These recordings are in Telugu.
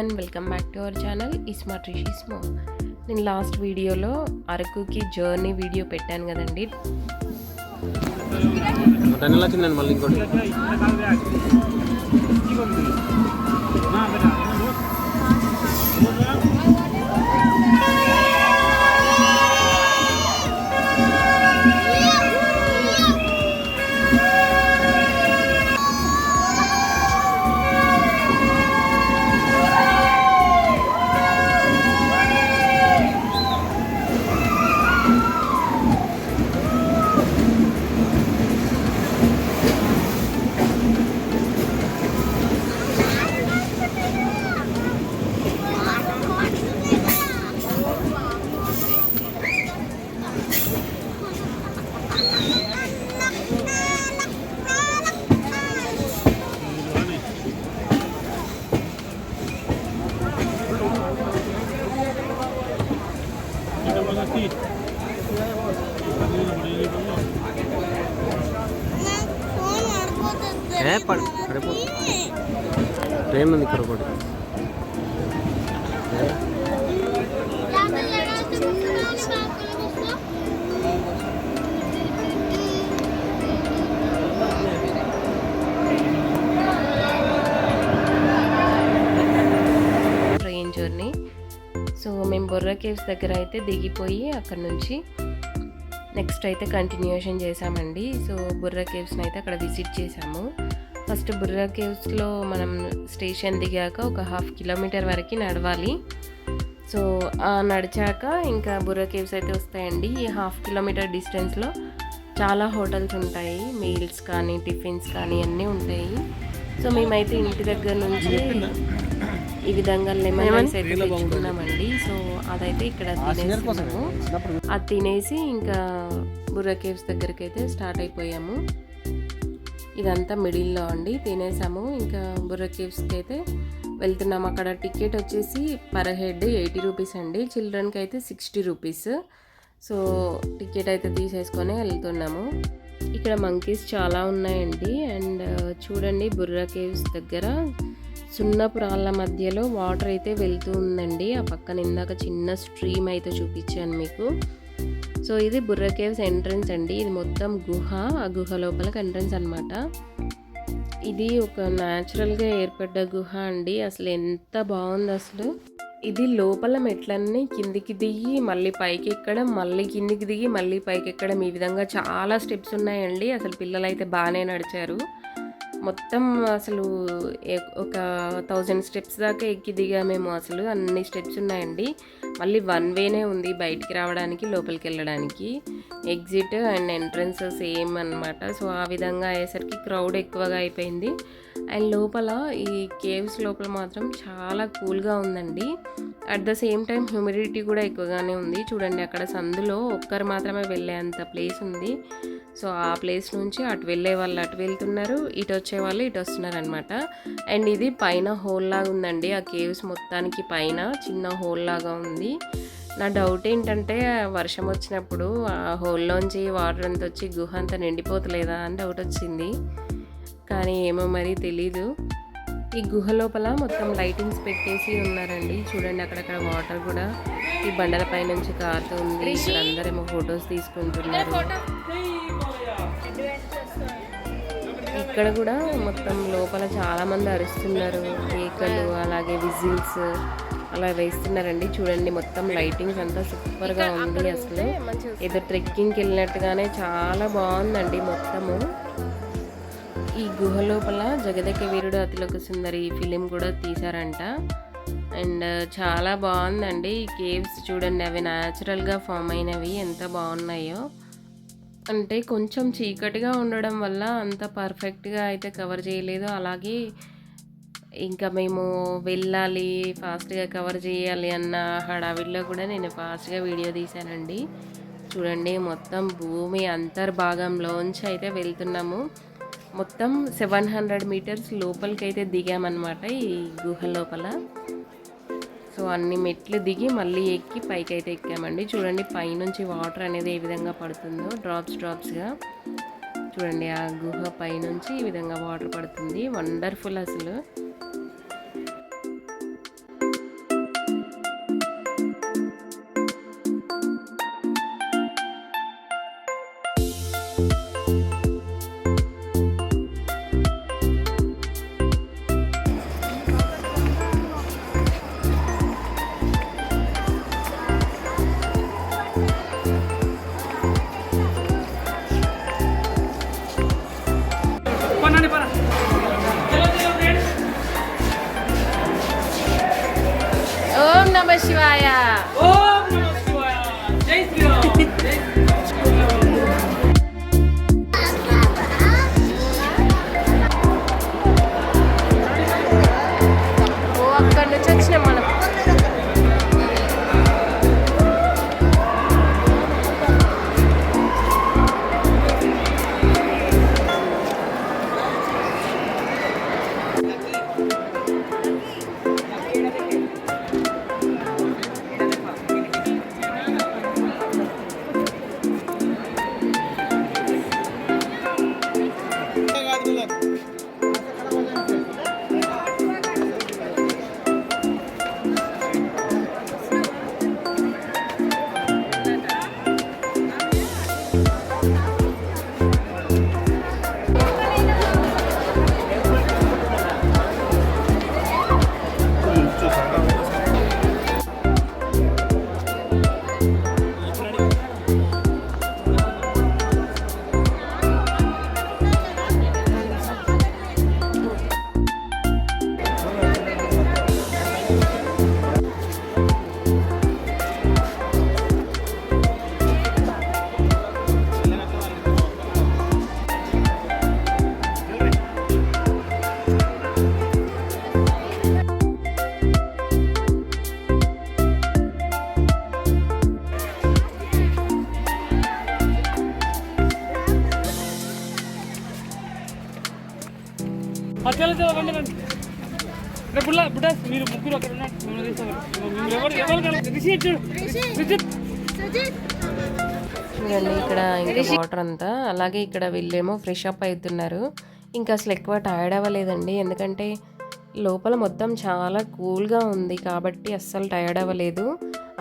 Everyone welcome back to our channel Ismart Rishi స్మో నేను లాస్ట్ వీడియోలో అరకుకి జర్నీ వీడియో పెట్టాను కదండి. మళ్ళీ ఇంకోటి ఏ పడు పడిపో ట్రైన్ ఉంది ఇక్కడ ఒకటి మేము బొర్రా కేవ్స్ దగ్గర అయితే దిగిపోయి అక్కడ నుంచి నెక్స్ట్ అయితే కంటిన్యూషన్ చేసామండి సో బుర్రా కేవ్స్ని అయితే అక్కడ విజిట్ చేసాము ఫస్ట్ బుర్రా కేవ్స్లో మనం స్టేషన్ దిగాక ఒక హాఫ్ కిలోమీటర్ వరకు నడవాలి. సో ఆ నడిచాక ఇంకా బుర్రా కేవ్స్ అయితే వస్తాయండి. ఈ హాఫ్ కిలోమీటర్ డిస్టెన్స్లో చాలా హోటల్స్ ఉంటాయి. మీల్స్ కానీ టిఫిన్స్ కానీ అన్నీ ఉంటాయి. సో మేమైతే ఇంటి దగ్గర నుంచి ఈ విధంగా లెమన్ రైస్ అయితే తెచ్చుకున్నామండి. సో అదైతే ఇక్కడ తినేసాము అది తినేసి ఇంకా బుర్రా కేవ్స్ దగ్గరికి అయితే స్టార్ట్ అయిపోయాము. ఇదంతా మిడిల్లో అండి. తినేసాము. ఇంకా బుర్రా కేవ్స్కి అయితే వెళ్తున్నాము. అక్కడ టికెట్ వచ్చేసి పర్ హెడ్ ఎయిటీ రూపీస్ అండి. చిల్డ్రన్కి అయితే సిక్స్టీ రూపీస్. సో టికెట్ అయితే తీసేసుకొని వెళ్తున్నాము. ఇక్కడ మంకీస్ చాలా ఉన్నాయండి. అండ్ చూడండి బుర్రా కేవ్స్ దగ్గర సున్నపు రాళ్ళ మధ్యలో వాటర్ అయితే వెళ్తూ ఉందండి. ఆ పక్కన ఇందాక చిన్న స్ట్రీమ్ అయితే చూపించాను మీకు. సో ఇది బుర్ర కేవ్స్ ఎంట్రన్స్ అండి. ఇది మొత్తం గుహ. ఆ గుహ లోపలకి ఎంట్రన్స్ అనమాట ఇది ఒక న్యాచురల్గా ఏర్పడ్డ గుహ అండి. అసలు ఎంత బాగుంది అసలు. ఇది లోపల మెట్లన్నీ కిందికి దిగి మళ్ళీ పైకి ఎక్కడం మళ్ళీ కిందికి దిగి మళ్ళీ పైకి ఎక్కడం. ఈ విధంగా చాలా స్టెప్స్ ఉన్నాయండి. అసలు పిల్లలు అయితే బాగానే నడిచారు. మొత్తం అసలు ఒక థౌజండ్ స్టెప్స్ దాకా ఎక్కి దిగామేమో అసలు. అన్ని స్టెప్స్ ఉన్నాయండి. మళ్ళీ వన్ వేనే ఉంది బయటికి రావడానికి లోపలికి వెళ్ళడానికి. ఎగ్జిట్ అండ్ ఎంట్రన్స్ సేమ్ అనమాట సో ఆ విధంగా అయ్యేసరికి క్రౌడ్ ఎక్కువగా అయిపోయింది. అండ్ లోపల ఈ కేవ్స్ లోపల మాత్రం చాలా కూల్గా ఉందండి. At the same time humidity కూడా ఎక్కువగానే ఉంది. చూడండి అక్కడ సందులో ఒక్కరు మాత్రమే వెళ్ళే అంత ప్లేస్ ఉంది. సో ఆ ప్లేస్ నుంచి అటు వెళ్ళే వాళ్ళు అటు వెళ్తున్నారు. ఇటు వచ్చే వాళ్ళు ఇటు వస్తున్నారు అనమాట అండ్ ఇది పైన హోల్ లాగా ఉందండి. ఆ కేవ్స్ మొత్తానికి పైన చిన్న హోల్ లాగా ఉంది. నా డౌట్ ఏంటంటే వర్షం వచ్చినప్పుడు ఆ హోల్లోంచి వాటర్ అంతా వచ్చి గుహ అంతా నిండిపోతలేదా అని డౌట్ వచ్చింది. కానీ ఏమో మరి తెలీదు. ఈ గుహ లోపల మొత్తం లైటింగ్స్ పెట్టేసి ఉన్నారండి. చూడండి అక్కడక్కడ వాటర్ కూడా ఈ బండల పై నుంచి కారుతూ ఉంది ఇక్కడ అందరేమో ఫొటోస్ తీసుకుంటున్నారు. ఇక్కడ కూడా మొత్తం లోపల చాలా మంది అరుస్తున్నారు. కేకలు అలాగే విజిల్స్ అలా వేస్తున్నారండి. చూడండి మొత్తం లైటింగ్స్ అంతా సూపర్గా ఉంది అసలు. ఏదో ట్రెక్కింగ్కి వెళ్ళినట్టుగానే చాలా బాగుందండి మొత్తము. గుహ లోపల జగదక వీరుడు అతిలోక సుందరి ఫిలిం కూడా తీశారంట. అండ్ చాలా బాగుందండి. ఈ కేవ్స్ చూడండి అవి న్యాచురల్గా ఫామ్ అయినవి. ఎంత బాగున్నాయో. అంటే కొంచెం చీకటిగా ఉండడం వల్ల అంత పర్ఫెక్ట్గా అయితే కవర్ చేయలేదు. అలాగే ఇంకా మేము వెళ్ళాలి ఫాస్ట్గా కవర్ చేయాలి అన్న హడావిడిలో కూడా నేను ఫాస్ట్గా వీడియో తీశానండి. చూడండి మొత్తం భూమి అంతర్భాగంలోంచి అయితే వెళ్తున్నాము. మొత్తం సెవెన్ హండ్రెడ్ మీటర్స్ లోపలికి అయితే దిగామన్నమాట ఈ గుహ లోపల. సో అన్ని మెట్లు దిగి మళ్ళీ ఎక్కి పైకి అయితే ఎక్కామండి. చూడండి పైనుంచి వాటర్ అనేది ఏ విధంగా పడుతుందో డ్రాప్స్ డ్రాప్స్గా చూడండి ఆ గుహ పైనుంచి ఈ విధంగా వాటర్ పడుతుంది. వండర్ఫుల్ అసలు. ఎవరు చూడండి ఇక్కడ ఇంకా వాటర్ అంతా. అలాగే ఇక్కడ వీళ్ళేమో ఫ్రెష్ అప్ అవుతున్నారు ఇంకా అసలు ఎక్కువ టైర్డ్ అవ్వలేదండి. ఎందుకంటే లోపల మొత్తం చాలా కూల్గా ఉంది కాబట్టి అస్సలు టైర్డ్ అవ్వలేదు.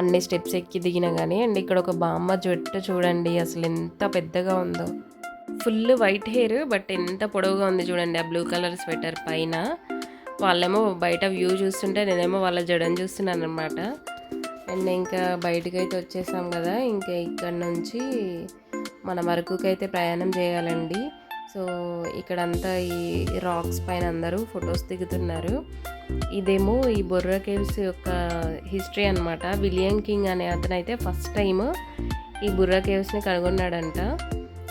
అన్ని స్టెప్స్ ఎక్కి దిగినా కానీ అండ్ ఇక్కడ ఒక బామ్మ జుట్టు చూడండి అసలు ఎంత పెద్దగా ఉందో. ఫుల్ వైట్ హెయిర్ బట్ ఎంత పొడవుగా ఉంది చూడండి. ఆ బ్లూ కలర్ స్వెటర్ పైన. వాళ్ళేమో బయట వ్యూ చూస్తుంటే నేనేమో వాళ్ళ జడని చూస్తున్నాను అనమాట అండ్ ఇంకా బయటకు అయితే వచ్చేసాం కదా ఇంకా ఇక్కడ నుంచి మన వరకుకి అయితే ప్రయాణం చేయాలండి. సో ఇక్కడంతా ఈ రాక్స్ పైన అందరూ ఫొటోస్ దిగుతున్నారు. ఇదేమో ఈ బొర్రా కేవ్స్ యొక్క హిస్టరీ అన్నమాట. విలియం కింగ్ అనే అతను అయితే ఫస్ట్ టైం ఈ బుర్రా కేవ్స్ని కనుగొన్నాడంట.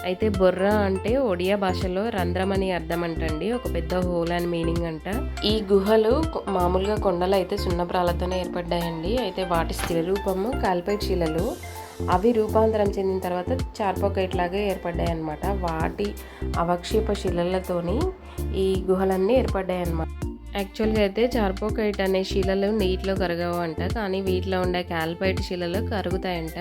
అయితే బొర్ర అంటే ఒడియా భాషలో రంధ్రం అని అర్థం అంటండి ఒక పెద్ద హోల్ అని మీనింగ్ అంట. ఈ గుహలు మామూలుగా కొండలు అయితే సున్నప్రాలతోనే ఏర్పడ్డాయండి. అయితే వాటి స్థిర రూపము కాల్పై శిలలు. అవి రూపాంతరం చెందిన తర్వాత చార్పోకైట్ లాగా ఏర్పడ్డాయి అనమాట వాటి అవక్షేప శిలలతోని ఈ గుహలన్నీ ఏర్పడ్డాయి అనమాట యాక్చువల్గా అయితే చార్పోకైట్ అనే శిలలు నీటిలో కరగవు అంట కానీ వీటిలో ఉండే కాల్పైట్ శిలలు కరుగుతాయంట.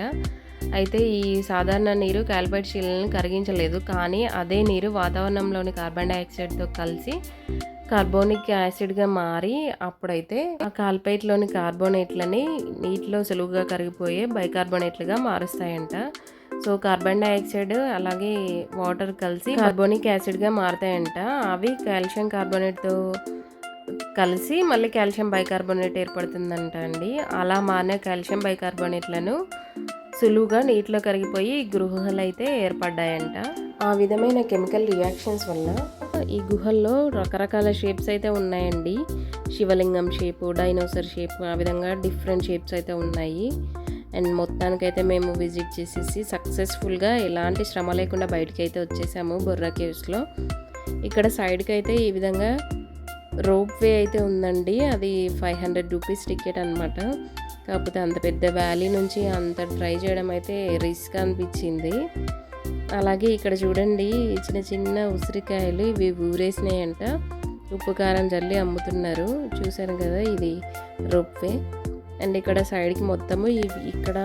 అయితే ఈ సాధారణ నీరు క్యాల్బైట్ శిలలను కరిగించలేదు. కానీ అదే నీరు వాతావరణంలోని కార్బన్ డైఆక్సైడ్తో కలిసి కార్బోనిక్ యాసిడ్గా మారి అప్పుడైతే ఆ కాల్పైట్లోని కార్బోనేట్లని నీటిలో సులువుగా కరిగిపోయే బైకార్బోనేట్లుగా మారుస్తాయంట. సో కార్బన్ డైఆక్సైడ్ అలాగే వాటర్ కలిసి కార్బోనిక్ యాసిడ్గా మారుతాయంట. అవి కాల్షియం కార్బోనేట్తో కలిసి మళ్ళీ కాల్షియం బైకార్బోనేట్ ఏర్పడుతుందంట అండి. అలా మారిన కాల్షియం బైకార్బోనేట్లను సులువుగా నీటిలో కరిగిపోయి ఈ గుహలు అయితే ఏర్పడ్డాయంట. ఆ విధమైన కెమికల్ రియాక్షన్స్ వల్ల ఈ గుహల్లో రకరకాల షేప్స్ అయితే ఉన్నాయండి. శివలింగం షేపు డైనోసర్ షేప్ ఆ విధంగా డిఫరెంట్ షేప్స్ అయితే ఉన్నాయి. అండ్ మొత్తానికైతే మేము విజిట్ చేసేసి సక్సెస్ఫుల్గా ఎలాంటి శ్రమ లేకుండా బయటికి అయితే వచ్చేసాము బొర్రా కేవ్స్లో. ఇక్కడ సైడ్కి అయితే ఈ విధంగా రోప్ వే అయితే ఉందండి. అది ఫైవ్ హండ్రెడ్ రూపీస్ టికెట్ అనమాట కాకపోతే అంత పెద్ద వ్యాలీ నుంచి అంత ట్రై చేయడం అయితే రిస్క్ అనిపించింది. అలాగే ఇక్కడ చూడండి చిన్న చిన్న ఉసిరికాయలు ఇవి ఊరేసినాయంట. ఉప్పు కారం జల్లి అమ్ముతున్నారు. చూశాను కదా ఇది రోప్వే అండ్ ఇక్కడ సైడ్కి మొత్తము ఇవి ఇక్కడ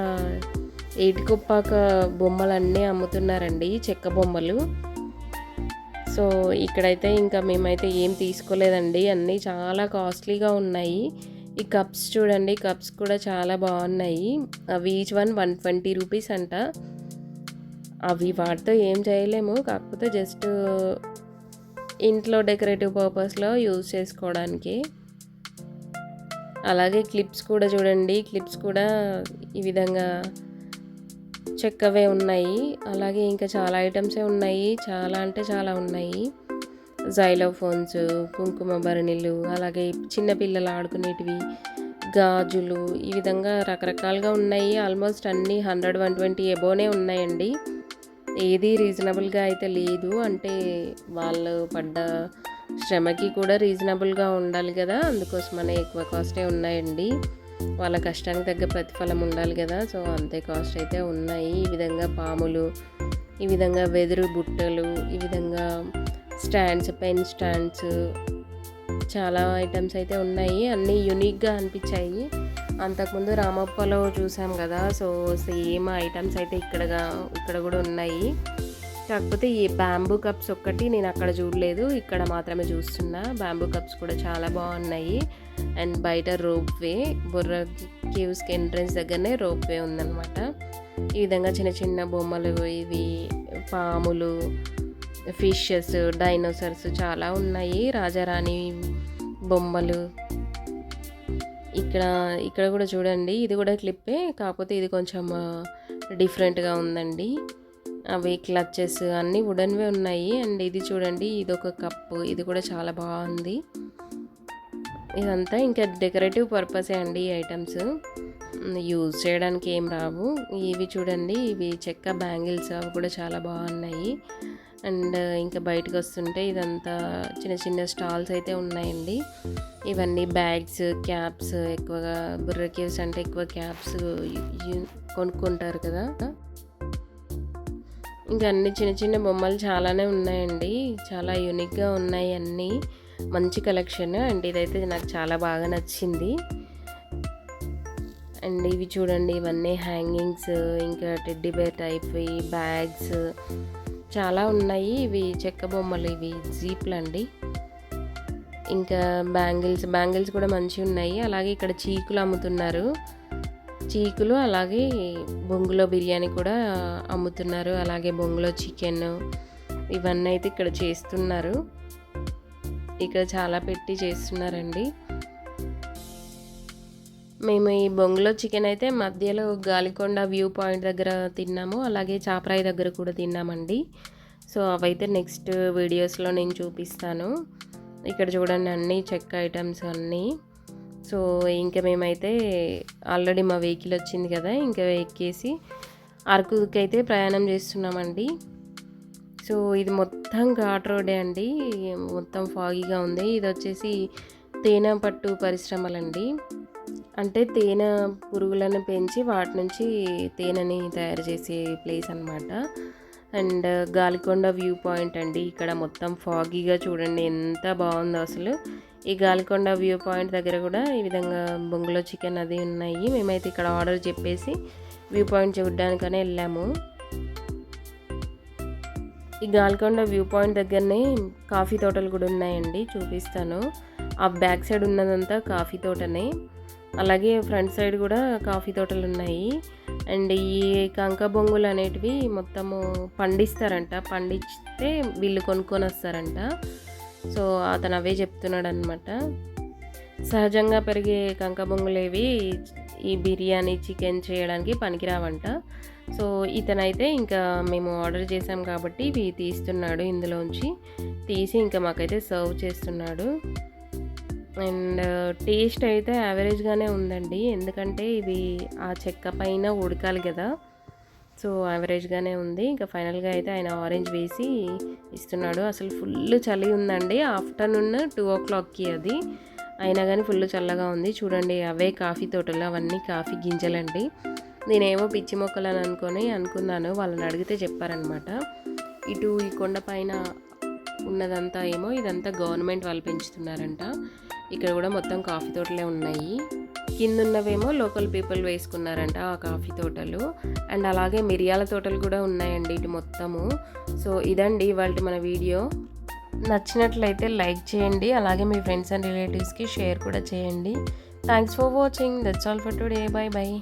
ఏటికొప్పాక బొమ్మలు అన్నీ అమ్ముతున్నారండి చెక్క బొమ్మలు. సో ఇక్కడైతే ఇంకా మేమైతే ఏం తీసుకోలేదండి. అన్నీ చాలా కాస్ట్లీగా ఉన్నాయి. ఈ కప్స్ చూడండి కప్స్ కూడా చాలా బాగున్నాయి. అవి each one one twenty rupees అంట. అవి వాటితో ఏం చేయలేము కాకపోతే జస్ట్ ఇంట్లో డెకరేటివ్ పర్పస్లో యూజ్ చేసుకోవడానికి. అలాగే క్లిప్స్ కూడా చూడండి క్లిప్స్ కూడా ఈ విధంగా చెక్కవే ఉన్నాయి. అలాగే ఇంకా చాలా ఐటమ్సే ఉన్నాయి చాలా అంటే చాలా ఉన్నాయి. జైలోఫోన్స్ కుంకుమ భరణిలు అలాగే చిన్నపిల్లలు ఆడుకునేటివి గాజులు ఈ విధంగా రకరకాలుగా ఉన్నాయి. ఆల్మోస్ట్ అన్నీ హండ్రెడ్ వన్ ట్వంటీ ఎబోనే ఉన్నాయండి. ఏది రీజనబుల్గా అయితే లేదు. అంటే వాళ్ళు పడ్డ శ్రమకి కూడా రీజనబుల్గా ఉండాలి కదా. అందుకోసమనే ఎక్కువ కాస్టే ఉన్నాయండి. వాళ్ళ కష్టానికి తగ్గ ప్రతిఫలం ఉండాలి కదా. సో అంతే కాస్ట్ అయితే ఉన్నాయి. ఈ విధంగా పాములు ఈ విధంగా వెదురు బుట్టలు ఈ విధంగా స్టాండ్స్ పెన్ స్టాండ్స్ చాలా ఐటమ్స్ అయితే ఉన్నాయి. అన్నీ యూనిక్గా అనిపించాయి. అంతకుముందు రామప్పలో చూసాం కదా సో సేమ్ ఐటమ్స్ అయితే ఇక్కడగా ఇక్కడ కూడా ఉన్నాయి. కాకపోతే ఈ బ్యాంబూ కప్స్ ఒక్కటి నేను అక్కడ చూడలేదు. ఇక్కడ మాత్రమే చూస్తున్నా. బ్యాంబూ కప్స్ కూడా చాలా బాగున్నాయి. అండ్ బయట రోప్ వే బుర్ర కేవ్స్కి ఎంట్రన్స్ దగ్గరనే రోప్ వే ఉందన్నమాట. ఈ విధంగా చిన్న చిన్న బొమ్మలు ఇవి పాములు ఫిషెస్ డైనోసర్స్ చాలా ఉన్నాయి. రాజారాణి బొమ్మలు. ఇక్కడ ఇక్కడ కూడా చూడండి. ఇది కూడా క్లిప్పే. కాకపోతే ఇది కొంచెం డిఫరెంట్గా ఉందండి. అవి క్లచెస్ అన్నీ వుడన్వే ఉన్నాయి. అండ్ ఇది చూడండి. ఇది ఒక కప్పు. ఇది కూడా చాలా బాగుంది. ఇదంతా ఇంకా డెకరేటివ్ పర్పసే అండి ఈ ఐటమ్స్. యూజ్ చేయడానికి ఏం రావు. ఇవి చూడండి. ఇవి చెక్క బ్యాంగిల్స్ అవి కూడా చాలా బాగున్నాయి. అండ్ ఇంకా బయటకు వస్తుంటే ఇదంతా చిన్న చిన్న స్టాల్స్ అయితే ఉన్నాయండి. ఇవన్నీ బ్యాగ్స్ క్యాప్స్ ఎక్కువగా బుర్ర కేవ్స్ అంటే ఎక్కువ క్యాప్స్ కొనుక్కుంటారు కదా. ఇంకా అన్ని చిన్న చిన్న బొమ్మలు చాలానే ఉన్నాయండి. చాలా యూనిక్గా ఉన్నాయి అన్నీ. మంచి కలెక్షన్ అండ్ ఇదైతే నాకు చాలా బాగా నచ్చింది. అండ్ ఇవి చూడండి ఇవన్నీ హ్యాంగింగ్స్ ఇంకా టెడ్డీ బేర్ టైప్ బ్యాగ్స్ చాలా ఉన్నాయి. ఇవి చెక్క బొమ్మలు ఇవి జీప్లు అండి. ఇంకా బ్యాంగిల్స్ బ్యాంగిల్స్ కూడా మంచిగా ఉన్నాయి. అలాగే ఇక్కడ చీకులు అమ్ముతున్నారు. చీకులు అలాగే బొంగులో బిర్యానీ కూడా అమ్ముతున్నారు. అలాగే బొంగులో చికెన్ ఇవన్నీ అయితే ఇక్కడ చేస్తున్నారు. ఇక్కడ చాలా పెట్టి చేస్తున్నారండి. మేము ఈ బొంగులో చికెన్ అయితే మధ్యలో గాలికొండ వ్యూ పాయింట్ దగ్గర తిన్నాము. అలాగే చాపరాయి దగ్గర కూడా తిన్నామండి. సో అవైతే నెక్స్ట్ వీడియోస్లో నేను చూపిస్తాను. ఇక్కడ చూడండి అన్ని చెక్క ఐటమ్స్ అన్నీ. సో ఇంకా మేమైతే ఆల్రెడీ మా వెహికల్ వచ్చింది కదా ఇంకా ఎక్కేసి అరకుకి అయితే ప్రయాణం చేస్తున్నామండి. సో ఇది మొత్తం ఘాట్ రోడే అండి. మొత్తం ఫాగీగా ఉంది. ఇది వచ్చేసి తేనె పట్టు పరిశ్రమలండి. అంటే తేనె పురుగులను పెంచి వాటి నుంచి తేనెని తయారు చేసే ప్లేస్ అనమాట అండ్ గాలికొండ వ్యూ పాయింట్ అండి. ఇక్కడ మొత్తం ఫాగీగా చూడండి ఎంత బాగుందో అసలు. ఈ గాలికొండ వ్యూ పాయింట్ దగ్గర కూడా ఈ విధంగా బొంగులో చికెన్ అది ఉన్నాయి. మేమైతే ఇక్కడ ఆర్డర్ చెప్పేసి వ్యూ పాయింట్ చూడడానికనే వెళ్ళాము. ఈ గాల్కొండ వ్యూ పాయింట్ దగ్గరనే కాఫీ తోటలు కూడా ఉన్నాయండి. చూపిస్తాను. ఆ బ్యాక్ సైడ్ ఉన్నదంతా కాఫీ తోటనే. అలాగే ఫ్రంట్ సైడ్ కూడా కాఫీ తోటలు ఉన్నాయి అండ్ ఈ కంక బొంగులు అనేటివి మొత్తము పండిస్తారంట. పండిస్తే వీళ్ళు కొనుక్కొని వస్తారంట సో అతను అవే చెప్తున్నాడు అనమాట సహజంగా పెరిగే కంక బొంగులేవి ఈ బిర్యానీ చికెన్ చేయడానికి పనికిరావంట. సో ఇతనైతే ఇంకా మేము ఆర్డర్ చేసాం కాబట్టి ఇవి తీస్తున్నాడు ఇందులోంచి. తీసి ఇంకా మాకైతే సర్వ్ చేస్తున్నాడు. అండ్ టేస్ట్ అయితే యావరేజ్గానే ఉందండి. ఎందుకంటే ఇవి ఆ చెక్క పైన ఉడకాలి కదా. సో యావరేజ్గానే ఉంది. ఇంకా ఫైనల్గా అయితే ఆయన ఆరెంజ్ వేసి ఇస్తున్నాడు. అసలు ఫుల్ చలి ఉందండి. ఆఫ్టర్నూన్ టూ ఓ క్లాక్కి అది. అయినా కానీ ఫుల్ చల్లగా ఉంది. చూడండి అవే కాఫీ తోటలు అవన్నీ కాఫీ గింజలండి. నేనేమో పిచ్చి మొక్కలు అని అనుకొని అనుకున్నాను. వాళ్ళని అడిగితే చెప్పారనమాట ఇటు ఈ కొండ పైన ఉన్నదంతా ఏమో ఇదంతా గవర్నమెంట్ వాళ్ళు పెంచుతున్నారంట. ఇక్కడ కూడా మొత్తం కాఫీ తోటలే ఉన్నాయి. కింద ఉన్నవేమో లోకల్ పీపుల్ వేసుకున్నారంట ఆ కాఫీ తోటలు. అండ్ అలాగే మిరియాల తోటలు కూడా ఉన్నాయండి ఇటు మొత్తము. సో ఇదండి ఇవాళ మన వీడియో. నచ్చినట్లయితే లైక్ చేయండి అలాగే మీ ఫ్రెండ్స్ అండ్ రిలేటివ్స్కి షేర్ కూడా చేయండి. Thanks for watching. That's all for today. Bye bye.